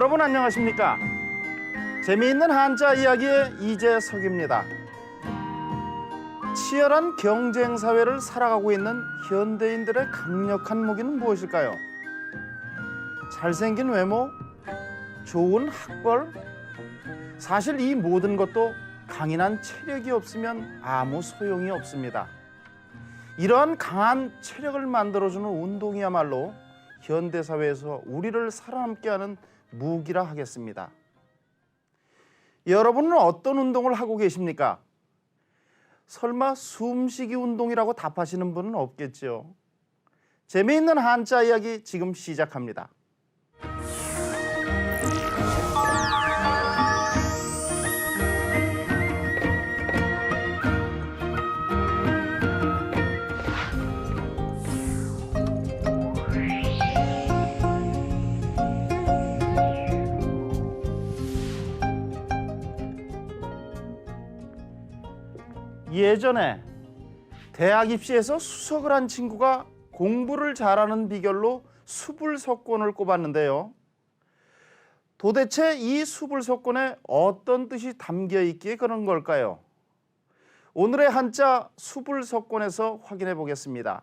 여러분 안녕하십니까? 재미있는 한자 이야기의 이재석입니다. 치열한 경쟁 사회를 살아가고 있는 현대인들의 강력한 무기는 무엇일까요? 잘생긴 외모, 좋은 학벌. 사실 이 모든 것도 강인한 체력이 없으면 아무 소용이 없습니다. 이러한 강한 체력을 만들어주는 운동이야말로 현대 사회에서 우리를 살아남게 하는 무기라 하겠습니다. 여러분은 어떤 운동을 하고 계십니까? 설마 숨쉬기 운동이라고 답하시는 분은 없겠죠. 재미있는 한자 이야기 지금 시작합니다. 예전에 대학 입시에서 수석을 한 친구가 공부를 잘하는 비결로 수불석권을 꼽았는데요. 도대체 이 수불석권에 어떤 뜻이 담겨 있기에 그런 걸까요? 오늘의 한자 수불석권에서 확인해 보겠습니다.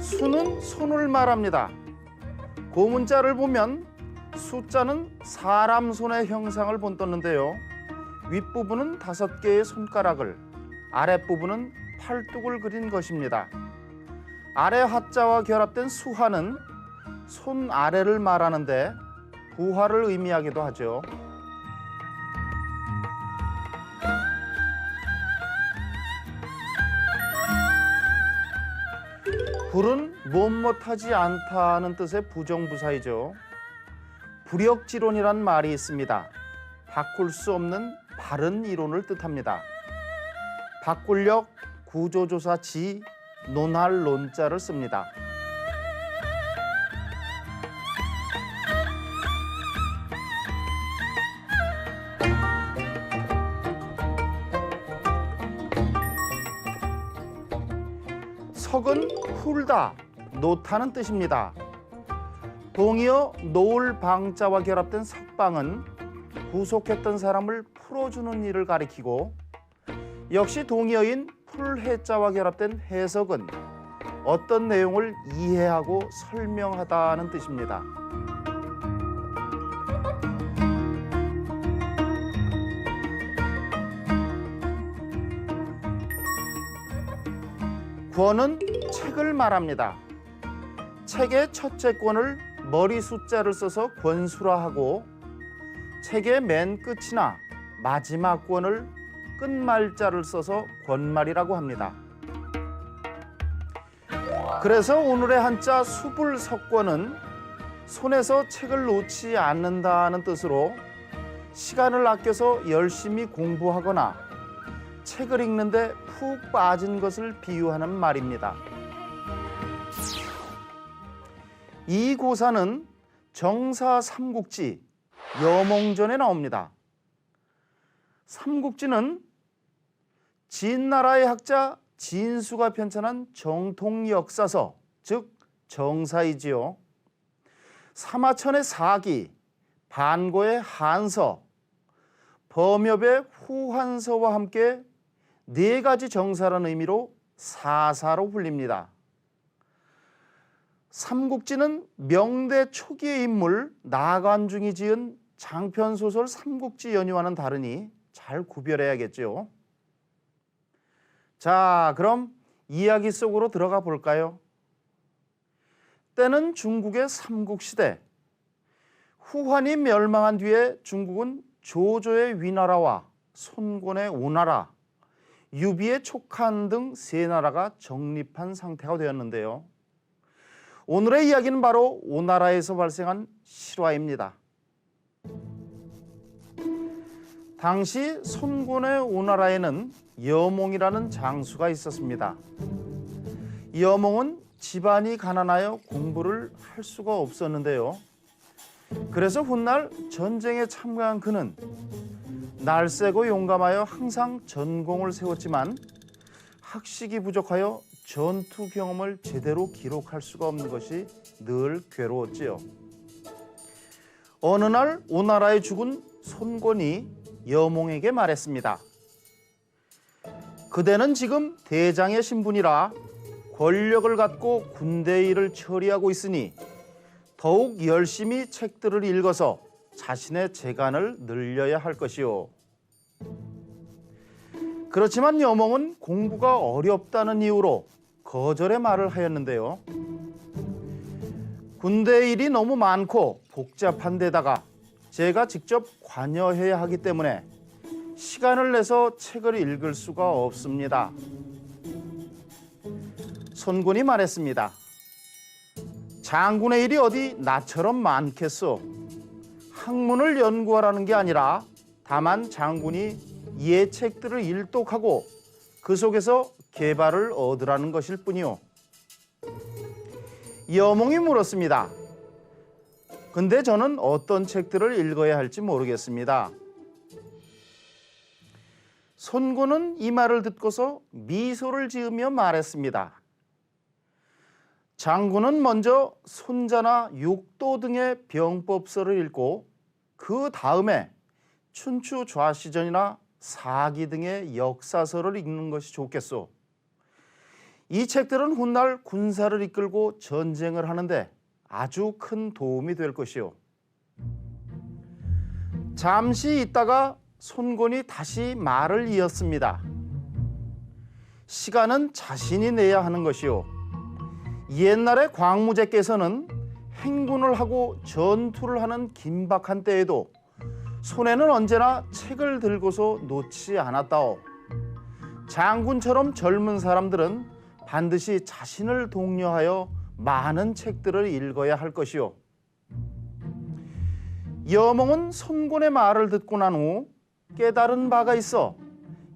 수는 손을 말합니다. 고문자를 보면 숫자는 사람 손의 형상을 본떴는데요. 윗부분은 다섯 개의 손가락을, 아랫부분은 팔뚝을 그린 것입니다. 아래 하자와 결합된 수하는 손 아래를 말하는데 부하를 의미하기도 하죠. 불은 못못하지 않다는 뜻의 부정부사이죠. 불역지론이란 말이 있습니다. 바꿀 수 없는 바른 이론을 뜻합니다. 바꿀력 구조조사 지 논할 논자를 씁니다. 풀다, 놓다는 뜻입니다. 동이어 놓을 방자와 결합된 석방은 구속했던 사람을 풀어주는 일을 가리키고 역시 동이어인 풀해자와 결합된 해석은 어떤 내용을 이해하고 설명하다는 뜻입니다. 권은 책을 말합니다. 책의 첫째 권을 머리 숫자를 써서 권수라 하고 책의 맨 끝이나 마지막 권을 끝말자를 써서 권말이라고 합니다. 그래서 오늘의 한자 수불석권은 손에서 책을 놓지 않는다는 뜻으로 시간을 아껴서 열심히 공부하거나 책을 읽는데 푹 빠진 것을 비유하는 말입니다. 이 고사는 정사 삼국지 여몽전에 나옵니다. 삼국지는 진나라의 학자 진수가 편찬한 정통 역사서, 즉 정사이지요. 사마천의 사기, 반고의 한서, 범엽의 후한서와 함께 네 가지 정사라는 의미로 사사로 불립니다. 삼국지는 명대 초기의 인물 나관중이 지은 장편 소설 삼국지 연유와는 다르니 잘 구별해야겠죠. 자, 그럼 이야기 속으로 들어가 볼까요? 때는 중국의 삼국시대. 후한이 멸망한 뒤에 중국은 조조의 위나라와 손권의 오나라, 유비의 촉한 등 세 나라가 정립한 상태가 되었는데요. 오늘의 이야기는 바로 오나라에서 발생한 실화입니다. 당시 손권의 오나라에는 여몽이라는 장수가 있었습니다. 여몽은 집안이 가난하여 공부를 할 수가 없었는데요. 그래서 훗날 전쟁에 참가한 그는 날쌔고 용감하여 항상 전공을 세웠지만 학식이 부족하여 전투 경험을 제대로 기록할 수가 없는 것이 늘 괴로웠지요. 어느 날 오나라에 죽은 손권이 여몽에게 말했습니다. 그대는 지금 대장의 신분이라 권력을 갖고 군대 일을 처리하고 있으니 더욱 열심히 책들을 읽어서 자신의 재간을 늘려야 할 것이요. 그렇지만 여몽은 공부가 어렵다는 이유로 거절의 말을 하였는데요. 군대 일이 너무 많고 복잡한 데다가 제가 직접 관여해야 하기 때문에 시간을 내서 책을 읽을 수가 없습니다. 손군이 말했습니다. 장군의 일이 어디 나처럼 많겠소? 학문을 연구하라는 게 아니라 다만 장군이 예 책들을 일독하고 그 속에서 개발을 얻으라는 것일 뿐이요. 여몽이 물었습니다. 근데 저는 어떤 책들을 읽어야 할지 모르겠습니다. 손군은 이 말을 듣고서 미소를 지으며 말했습니다. 장군은 먼저 손자나 육도 등의 병법서를 읽고 그 다음에 춘추 좌시전이나 사기 등의 역사서를 읽는 것이 좋겠소. 이 책들은 훗날 군사를 이끌고 전쟁을 하는데 아주 큰 도움이 될 것이요. 잠시 있다가 손곤이 다시 말을 이었습니다. 시간은 자신이 내야 하는 것이요. 옛날에 광무제께서는 행군을 하고 전투를 하는 긴박한 때에도 손에는 언제나 책을 들고서 놓지 않았다오. 장군처럼 젊은 사람들은 반드시 자신을 독려하여 많은 책들을 읽어야 할 것이요. 여몽은 손군의 말을 듣고 난 후 깨달은 바가 있어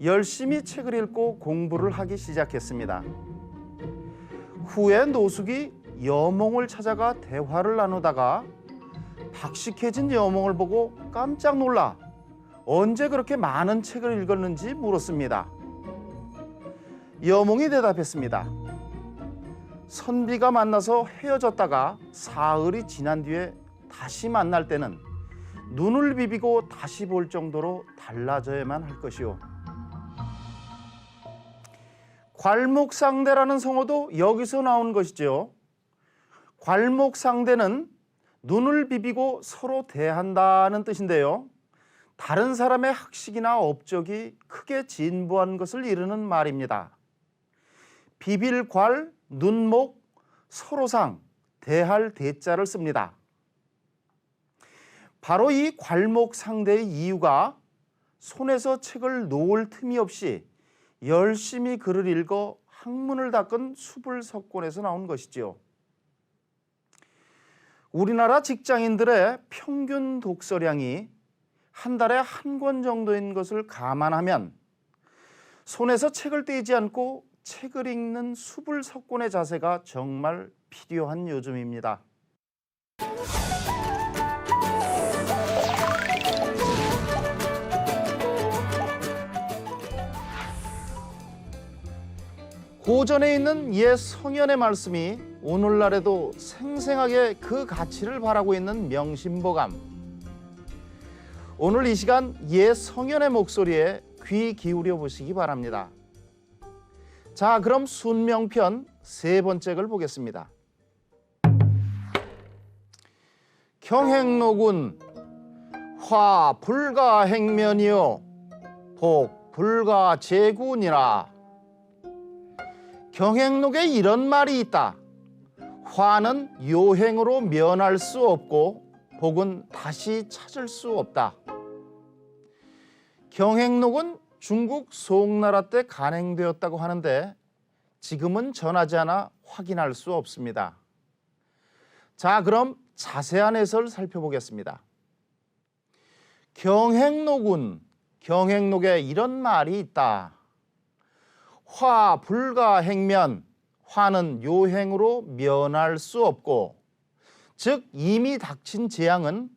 열심히 책을 읽고 공부를 하기 시작했습니다. 후에 노숙이 여몽을 찾아가 대화를 나누다가 박식해진 여몽을 보고 깜짝 놀라 언제 그렇게 많은 책을 읽었는지 물었습니다. 여몽이 대답했습니다. 선비가 만나서 헤어졌다가 사흘이 지난 뒤에 다시 만날 때는 눈을 비비고 다시 볼 정도로 달라져야만 할 것이오. 괄목상대라는 성어도 여기서 나온 것이지요. 괄목상대는 눈을 비비고 서로 대한다는 뜻인데요. 다른 사람의 학식이나 업적이 크게 진보한 것을 이르는 말입니다. 비빌괄, 눈목, 서로상, 대할 대자를 씁니다. 바로 이 괄목 상대의 이유가 손에서 책을 놓을 틈이 없이 열심히 글을 읽어 학문을 닦은 수불석권에서 나온 것이지요. 우리나라 직장인들의 평균 독서량이 한 달에 한 권 정도인 것을 감안하면 손에서 책을 떼지 않고 책을 읽는 수불석권의 자세가 정말 필요한 요즘입니다. 고전에 있는 옛 성현의 말씀이 오늘날에도 생생하게 그 가치를 바라고 있는 명심보감. 오늘 이 시간 옛 성현의 목소리에 귀 기울여 보시기 바랍니다. 자, 그럼 순명편 세 번째 글 보겠습니다. 경행로군 화 불가 행면이요 복 불가 제군이라 경행록에 이런 말이 있다. 화는 요행으로 면할 수 없고 복은 다시 찾을 수 없다. 경행록은 중국 송나라 때 간행되었다고 하는데 지금은 전하지 않아 확인할 수 없습니다. 자, 그럼 자세한 해설 살펴보겠습니다. 경행록은 경행록에 이런 말이 있다. 화 불가 행면 화는 요행으로 면할 수 없고 즉 이미 닥친 재앙은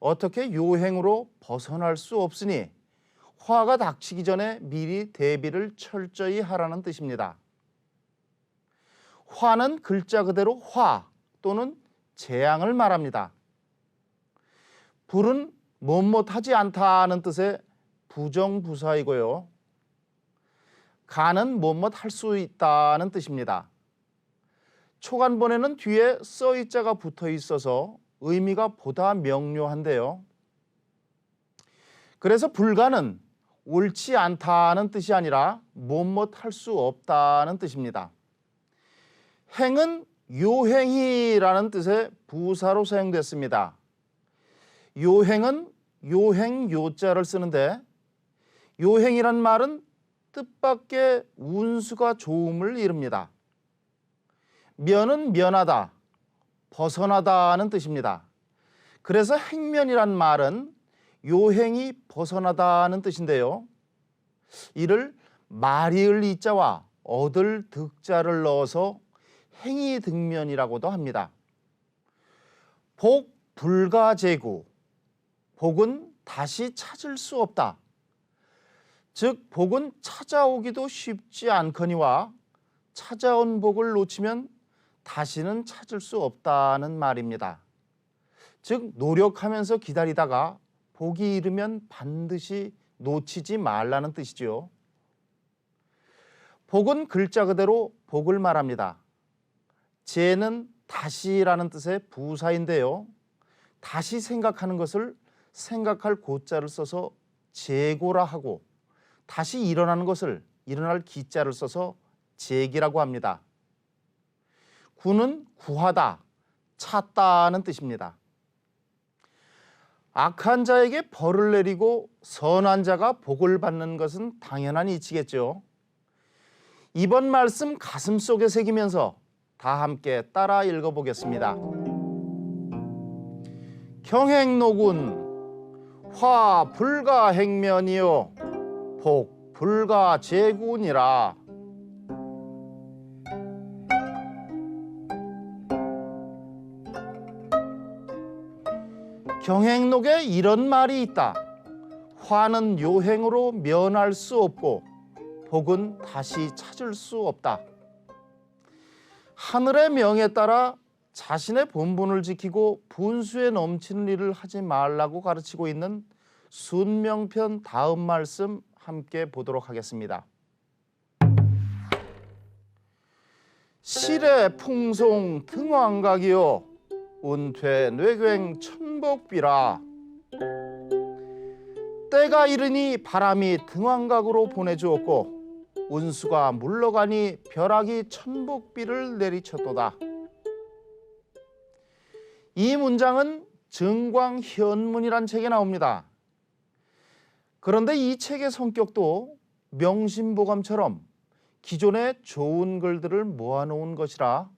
어떻게 요행으로 벗어날 수 없으니 화가 닥치기 전에 미리 대비를 철저히 하라는 뜻입니다. 화는 글자 그대로 화 또는 재앙을 말합니다. 불은 못못하지 않다는 뜻의 부정부사이고요. 가는 못못할 수 있다는 뜻입니다. 초간본에는 뒤에 써이자가 붙어 있어서 의미가 보다 명료한데요. 그래서 불가는 옳지 않다는 뜻이 아니라 못못할 수 없다는 뜻입니다. 행은 요행이라는 뜻의 부사로 사용됐습니다. 요행은 요행 요자를 쓰는데 요행이란 말은 뜻밖의 운수가 좋음을 이릅니다. 면은 면하다, 벗어나다는 뜻입니다. 그래서 행면이란 말은 요행이 벗어나다는 뜻인데요. 이를 말이을 이자와 얻을 득자를 넣어서 행이 득면이라고도 합니다. 복 불가제구 복은 다시 찾을 수 없다. 즉 복은 찾아오기도 쉽지 않거니와 찾아온 복을 놓치면 다시는 찾을 수 없다는 말입니다. 즉 노력하면서 기다리다가 복이 이르면 반드시 놓치지 말라는 뜻이지요. 복은 글자 그대로 복을 말합니다. 재는 다시라는 뜻의 부사인데요. 다시 생각하는 것을 생각할 고자를 써서 재고라 하고 다시 일어나는 것을 일어날 기자를 써서 재기라고 합니다. 구는 구하다, 찾다는 뜻입니다. 악한 자에게 벌을 내리고 선한 자가 복을 받는 것은 당연한 이치겠죠. 이번 말씀 가슴 속에 새기면서 다 함께 따라 읽어보겠습니다. 경행노군 화 불가 행면이요 복 불가 제군이라 경행록에 이런 말이 있다. 화는 요행으로 면할 수 없고 복은 다시 찾을 수 없다. 하늘의 명에 따라 자신의 본분을 지키고 분수에 넘치는 일을 하지 말라고 가르치고 있는 순명편 다음 말씀 함께 보도록 하겠습니다. 실의 풍송 등왕각이요 운퇴 뇌괭 천 복비라 때가 이르니 바람이 등왕각으로 보내주었고 운수가 물러가니 벼락이 천복비를 내리쳤도다. 이 문장은 증광현문이란 책에 나옵니다. 그런데 이 책의 성격도 명심보감처럼 기존의 좋은 글들을 모아놓은 것이라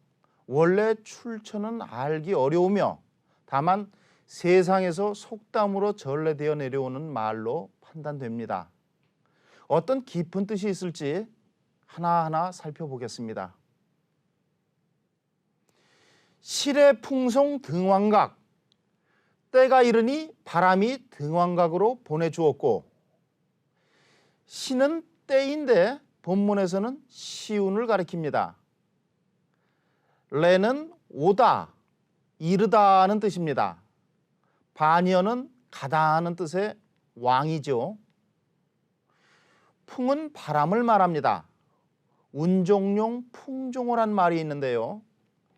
원래 출처는 알기 어려우며 다만 세상에서 속담으로 전래되어 내려오는 말로 판단됩니다. 어떤 깊은 뜻이 있을지 하나하나 살펴보겠습니다. 실의 풍송 등왕각 때가 이르니 바람이 등왕각으로 보내주었고 시는 때인데 본문에서는 시운을 가리킵니다. 레는 오다, 이르다는 뜻입니다. 반여는 가다는 뜻의 왕이죠. 풍은 바람을 말합니다. 운종용 풍종어란 말이 있는데요.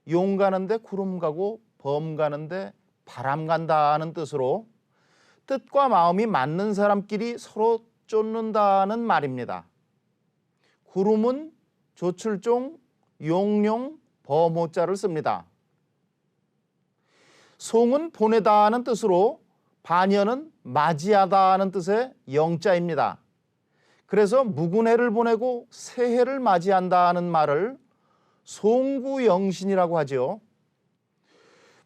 용 가는데 구름 가고 범 가는데 바람 간다는 뜻으로 뜻과 마음이 맞는 사람끼리 서로 쫓는다는 말입니다. 구름은 조출종, 용용, 범호자를 씁니다. 송은 보내다는 뜻으로 반여는 맞이하다는 뜻의 영자입니다. 그래서 묵은해를 보내고 새해를 맞이한다는 말을 송구영신이라고 하죠.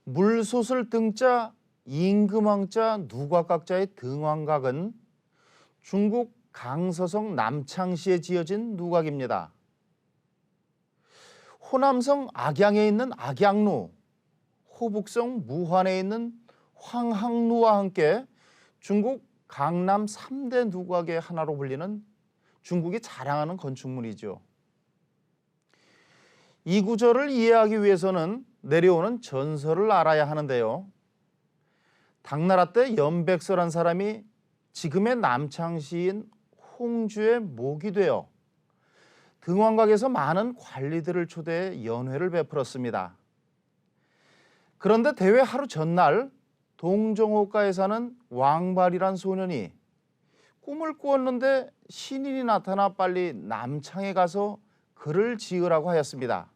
물소슬 등자, 임금왕자, 누각각자의 등왕각은 중국 강서성 남창시에 지어진 누각입니다. 호남성 악양에 있는 악양루, 호북성 무환에 있는 황항루와 함께 중국 강남 3대 누각의 하나로 불리는 중국이 자랑하는 건축물이죠. 이 구절을 이해하기 위해서는 내려오는 전설을 알아야 하는데요. 당나라 때 연백서란 사람이 지금의 남창시인 홍주의 목이 되어 등왕각에서 많은 관리들을 초대해 연회를 베풀었습니다. 그런데 대회 하루 전날 동정호가에 사는 왕발이란 소년이 꿈을 꾸었는데 신인이 나타나 빨리 남창에 가서 글을 지으라고 하였습니다.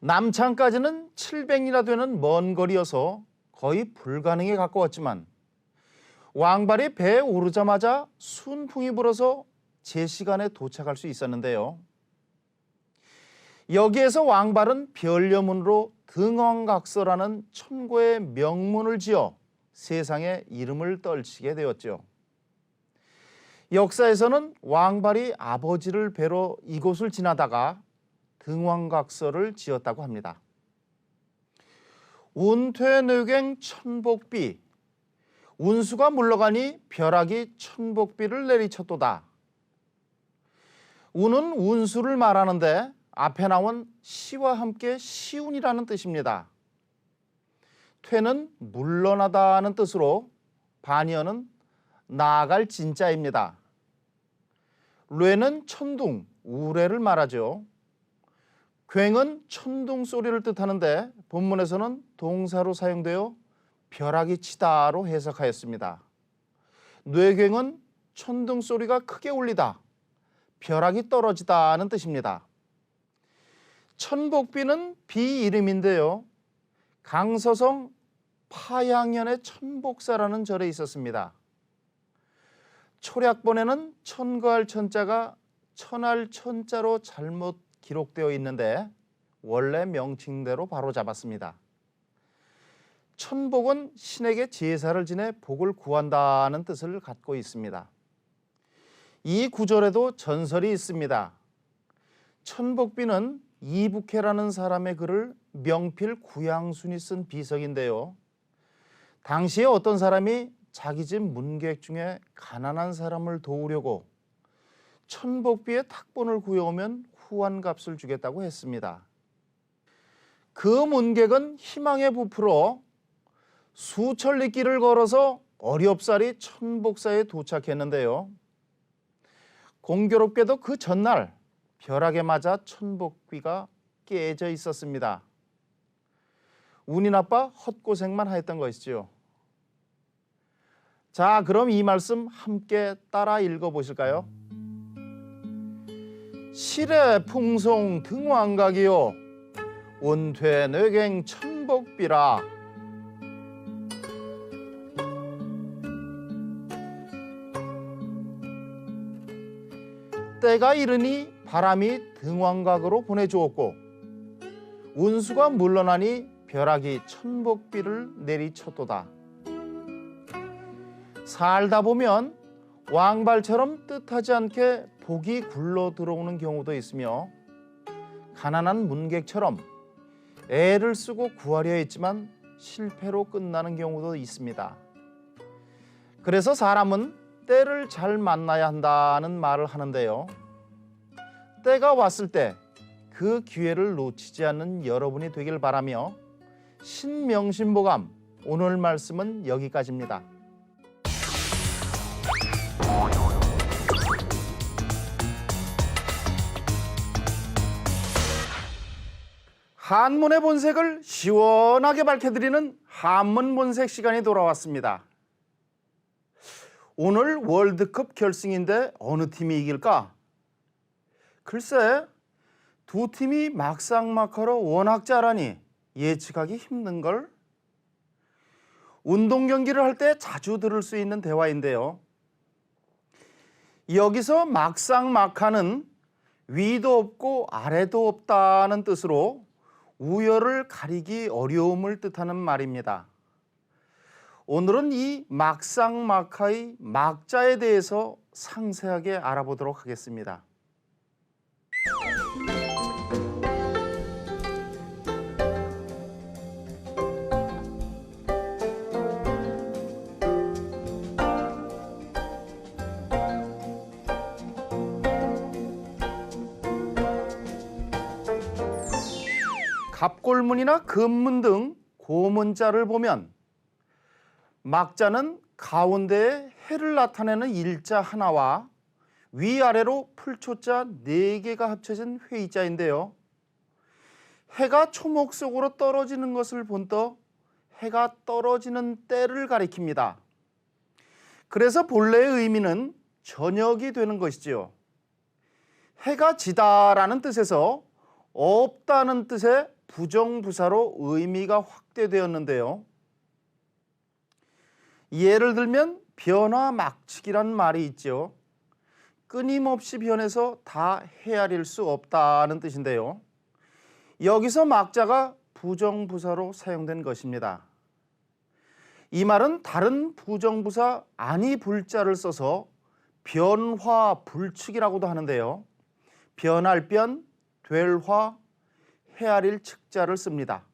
남창까지는 700리나 되는 먼 거리여서 거의 불가능에 가까웠지만 왕발이 배에 오르자마자 순풍이 불어서 제 시간에 도착할 수 있었는데요. 여기에서 왕발은 별려문으로 등왕각서라는 천고의 명문을 지어 세상에 이름을 떨치게 되었죠. 역사에서는 왕발이 아버지를 뵈러 이곳을 지나다가 등왕각서를 지었다고 합니다. 운퇴뇌갱 천복비 운수가 물러가니 벼락이 천복비를 내리쳤도다. 운은 운수를 말하는데 앞에 나온 시와 함께 시운이라는 뜻입니다. 퇴는 물러나다는 뜻으로 반이어는 나아갈 진짜입니다. 뢰는 천둥, 우레를 말하죠. 굉은 천둥 소리를 뜻하는데 본문에서는 동사로 사용되어 벼락이 치다로 해석하였습니다. 뇌갱은 천둥 소리가 크게 울리다, 벼락이 떨어지다는 뜻입니다. 천복비는 비 이름인데요. 강서성 파양현의 천복사라는 절에 있었습니다. 초략본에는 천거할 천자가 천할 천자로 잘못 기록되어 있는데 원래 명칭대로 바로 잡았습니다. 천복은 신에게 제사를 지내 복을 구한다는 뜻을 갖고 있습니다. 이 구절에도 전설이 있습니다. 천복비는 이북해라는 사람의 글을 명필 구양순이 쓴 비석인데요. 당시에 어떤 사람이 자기 집 문객 중에 가난한 사람을 도우려고 천복비의 탁본을 구해오면 후한값을 주겠다고 했습니다. 그 문객은 희망에 부풀어 수천리 길을 걸어서 어렵사리 천복사에 도착했는데요. 공교롭게도 그 전날 벼락에 맞아 천복비가 깨져 있었습니다. 운이 나빠 헛고생만 하였던 것이지요. 자, 그럼 이 말씀 함께 따라 읽어 보실까요? 실의 풍송 등왕각이요 온퇴 뇌갱 천복비라 때가 이르니 바람이 등왕각으로 보내주었고 운수가 물러나니 벼락이 천복비를 내리쳤도다. 살다 보면 왕발처럼 뜻하지 않게 복이 굴러 들어오는 경우도 있으며 가난한 문객처럼 애를 쓰고 구하려 했지만 실패로 끝나는 경우도 있습니다. 그래서 사람은 때를 잘 만나야 한다는 말을 하는데요. 때가 왔을 때 그 기회를 놓치지 않는 여러분이 되길 바라며 신명신보감 오늘 말씀은 여기까지입니다. 한문의 본색을 시원하게 밝혀드리는 한문 본색 시간이 돌아왔습니다. 오늘 월드컵 결승인데 어느 팀이 이길까? 글쎄, 두 팀이 막상막하로 워낙 잘하니 예측하기 힘든 걸? 운동 경기를 할 때 자주 들을 수 있는 대화인데요. 여기서 막상막하는 위도 없고 아래도 없다는 뜻으로 우열을 가리기 어려움을 뜻하는 말입니다. 오늘은 이 막상막하의 막자에 대해서 상세하게 알아보도록 하겠습니다. 갑골문이나 금문 등 고문자를 보면 막자는 가운데에 해를 나타내는 일자 하나와 위아래로 풀초자 네 개가 합쳐진 회의자인데요. 해가 초목 속으로 떨어지는 것을 본떠 해가 떨어지는 때를 가리킵니다. 그래서 본래의 의미는 저녁이 되는 것이지요. 해가 지다라는 뜻에서 없다는 뜻의 부정부사로 의미가 확대되었는데요. 예를 들면 변화 막치기란 말이 있죠. 끊임없이 변해서 다 헤아릴 수 없다는 뜻인데요. 여기서 막자가 부정부사로 사용된 것입니다. 이 말은 다른 부정부사 아니 불자를 써서 변화 불측이라고도 하는데요. 변할 변, 될 화, 헤아릴 측자를 씁니다.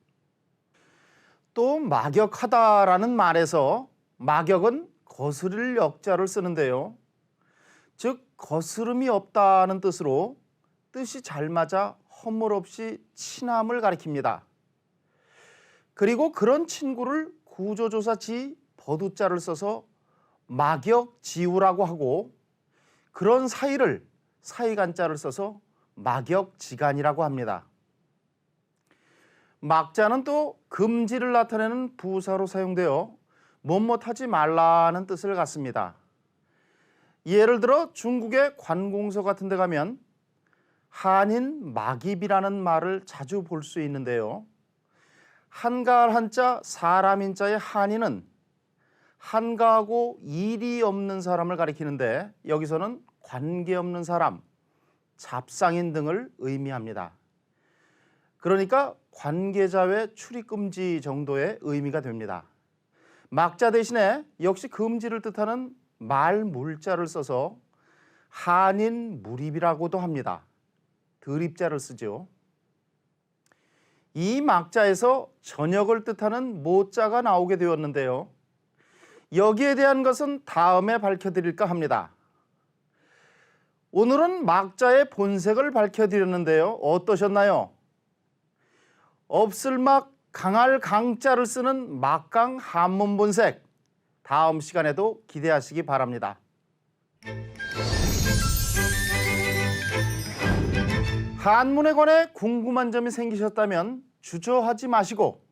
또 막역하다라는 말에서 막역은 거스릴 역자를 쓰는데요. 즉 거스름이 없다는 뜻으로 뜻이 잘 맞아 허물 없이 친함을 가리킵니다. 그리고 그런 친구를 구조조사 지 버두자를 써서 막역지우라고 하고 그런 사이를 사이간자를 써서 막역지간이라고 합니다. 막자는 또 금지를 나타내는 부사로 사용되어 못못하지 말라는 뜻을 갖습니다. 예를 들어 중국의 관공서 같은 데 가면 한인 막입이라는 말을 자주 볼 수 있는데요. 한가할 한자 사람인 자의 한인은 한가하고 일이 없는 사람을 가리키는데 여기서는 관계없는 사람, 잡상인 등을 의미합니다. 그러니까 관계자 외 출입 금지 정도의 의미가 됩니다. 막자 대신에 역시 금지를 뜻하는 말 물자를 써서 한인 무립이라고도 합니다. 드립자를 쓰죠. 이 막자에서 저녁을 뜻하는 모자가 나오게 되었는데요. 여기에 대한 것은 다음에 밝혀드릴까 합니다. 오늘은 막자의 본색을 밝혀드렸는데요. 어떠셨나요? 없을 막 강할 강자를 쓰는 막강 한문 본색 다음 시간에도 기대하시기 바랍니다. 한문에 관해 궁금한 점이 생기셨다면 주저하지 마시고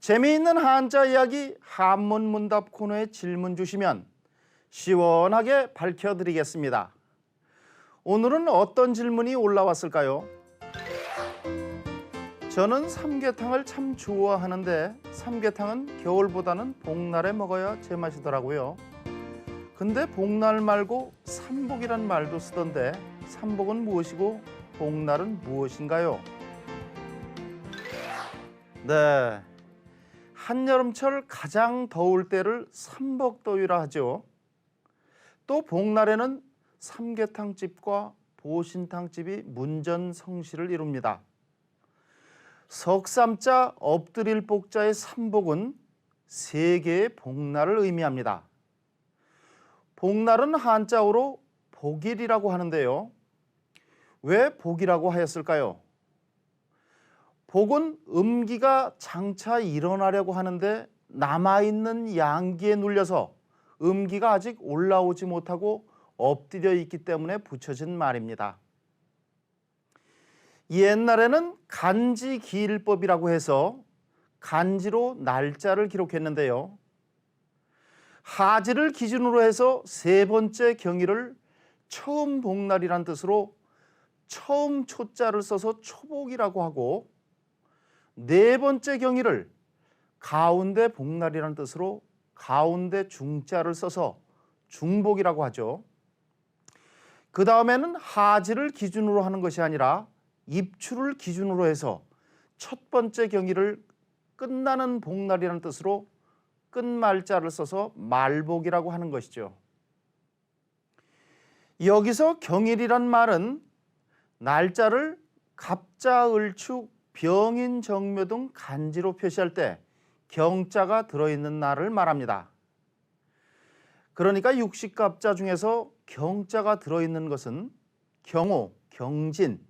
재미있는 한자 이야기 한문 문답 코너에 질문 주시면 시원하게 밝혀드리겠습니다. 오늘은 어떤 질문이 올라왔을까요? 저는 삼계탕을 참 좋아하는데 삼계탕은 겨울보다는 복날에 먹어야 제맛이더라고요. 근데 복날 말고 삼복이란 말도 쓰던데 삼복은 무엇이고 복날은 무엇인가요? 네. 한여름철 가장 더울 때를 삼복더위라 하죠. 또 복날에는 삼계탕집과 보신탕집이 문전성시를 이룹니다. 석삼자 엎드릴 복자의 삼복은 세 개의 복날을 의미합니다. 복날은 한자어로 복일이라고 하는데요. 왜 복이라고 하였을까요? 복은 음기가 장차 일어나려고 하는데 남아있는 양기에 눌려서 음기가 아직 올라오지 못하고 엎드려 있기 때문에 붙여진 말입니다. 옛날에는 간지 기일법이라고 해서 간지로 날짜를 기록했는데요. 하지를 기준으로 해서 세 번째 경일을 처음 복날이란 뜻으로 처음 초자를 써서 초복이라고 하고 네 번째 경일을 가운데 복날이라는 뜻으로 가운데 중자를 써서 중복이라고 하죠. 그 다음에는 하지를 기준으로 하는 것이 아니라 입출을 기준으로 해서 첫 번째 경일을 끝나는 복날이라는 뜻으로 끝말자를 써서 말복이라고 하는 것이죠. 여기서 경일이란 말은 날짜를 갑자, 을축, 병인, 정묘 등 간지로 표시할 때 경자가 들어있는 날을 말합니다. 그러니까 육식갑자 중에서 경자가 들어있는 것은 경호, 경진,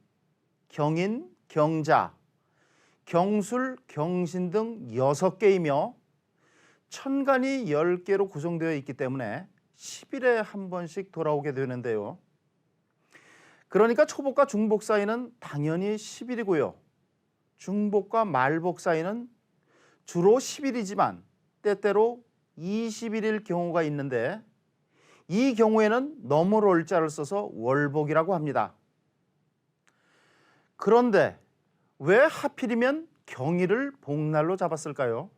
경인, 경자, 경술, 경신 등 여섯 개이며 천간이 10개로 구성되어 있기 때문에 10일에 한 번씩 돌아오게 되는데요. 그러니까 초복과 중복 사이는 당연히 10일이고요. 중복과 말복 사이는 주로 10일이지만 때때로 21일 경우가 있는데 이 경우에는 너물 월자를 써서 월복이라고 합니다. 그런데 왜 하필이면 경일을 복날로 잡았을까요?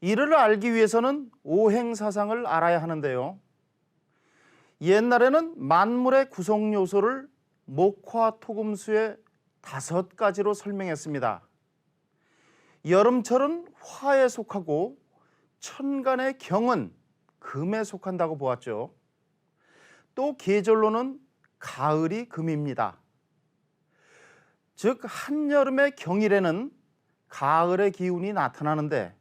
이를 알기 위해서는 오행사상을 알아야 하는데요. 옛날에는 만물의 구성 요소를 목화토금수의 다섯 가지로 설명했습니다. 여름철은 화에 속하고 천간의 경은 금에 속한다고 보았죠. 또 계절로는 가을이 금입니다. 즉 한여름의 경일에는 가을의 기운이 나타나는데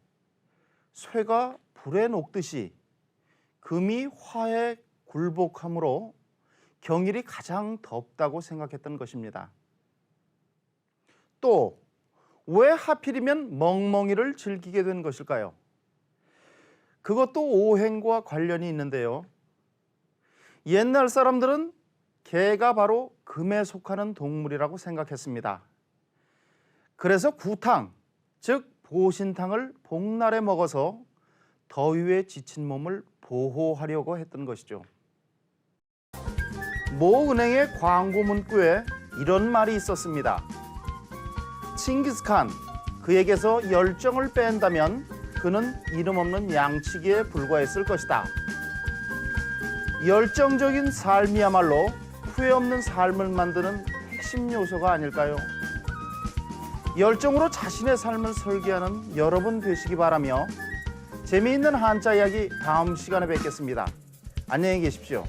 쇠가 불에 녹듯이 금이 화에 굴복함으로 경일이 가장 덥다고 생각했던 것입니다. 또 왜 하필이면 멍멍이를 즐기게 된 것일까요? 그것도 오행과 관련이 있는데요. 옛날 사람들은 개가 바로 금에 속하는 동물이라고 생각했습니다. 그래서 구탕, 즉 보신탕을 복날에 먹어서 더위에 지친 몸을 보호하려고 했던 것이죠. 모 은행의 광고 문구에 이런 말이 있었습니다. 칭기스칸 그에게서 열정을 뺀다면 그는 이름 없는 양치기에 불과했을 것이다. 열정적인 삶이야말로 후회 없는 삶을 만드는 핵심 요소가 아닐까요? 열정으로 자신의 삶을 설계하는 여러분 되시기 바라며 재미있는 한자 이야기 다음 시간에 뵙겠습니다. 안녕히 계십시오.